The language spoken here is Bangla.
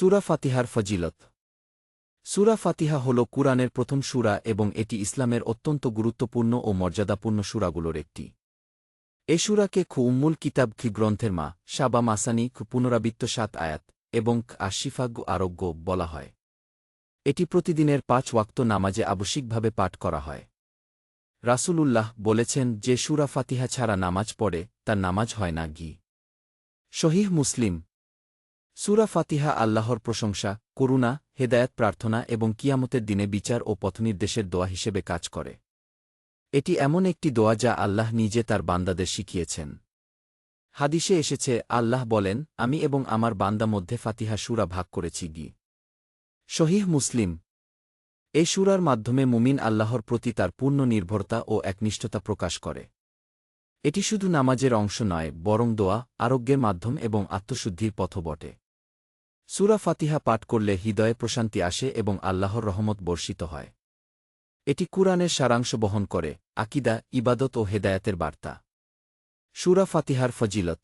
সুরা ফাতিহার ফজিলত। সুরা ফাতিহা হল কুরআনের প্রথম সুরা এবং এটি ইসলামের অত্যন্ত গুরুত্বপূর্ণ ও মর্যাদাপূর্ণ সুরাগুলোর একটি। এ সুরাকে খু উম্মুল কিতাব খি গ্রন্থের মা সাবা মাসানি পুনরাবৃত্ত সাত আয়াত এবং আশিফাগ আরোগ্য বলা হয়। এটি প্রতিদিনের পাঁচ ওয়াক্ত নামাজে আবশ্যিকভাবে পাঠ করা হয়। রাসূলুল্লাহ বলেছেন, যে সুরা ফাতিহা ছাড়া নামাজ পড়ে, তার নামাজ হয় না গি শহীহ মুসলিম সুরা ফাতিহা আল্লাহর প্রশংসা, করুণা, হেদায়াত প্রার্থনা এবং কিয়ামতের দিনে বিচার ও পথনির্দেশের দোয়া হিসেবে কাজ করে। এটি এমন একটি দোয়া যা আল্লাহ নিজে তার বান্দাদের শিখিয়েছেন। হাদিসে এসেছে, আল্লাহ বলেন, আমি এবং আমার বান্দা মধ্যে ফাতিহা সুরা ভাগ করেছি গি। শহীহ মুসলিম। এই সুরার মাধ্যমে মুমিন আল্লাহর প্রতি তার পূর্ণ নির্ভরতা ও একনিষ্ঠতা প্রকাশ করে। এটি শুধু নামাজের অংশ নয়, বরং দোয়া, আরোগ্যের মাধ্যম এবং আত্মশুদ্ধির পথ বটে। সুরা ফাতিহা পাঠ করলে হৃদয়ে প্রশান্তি আসে এবং আল্লাহর রহমত বর্ষিত হয়। এটি কুরআনের সারাংশ বহন করে, আকিদা, ইবাদত ও হেদায়াতের বার্তা। সুরা ফাতিহার ফজিলত।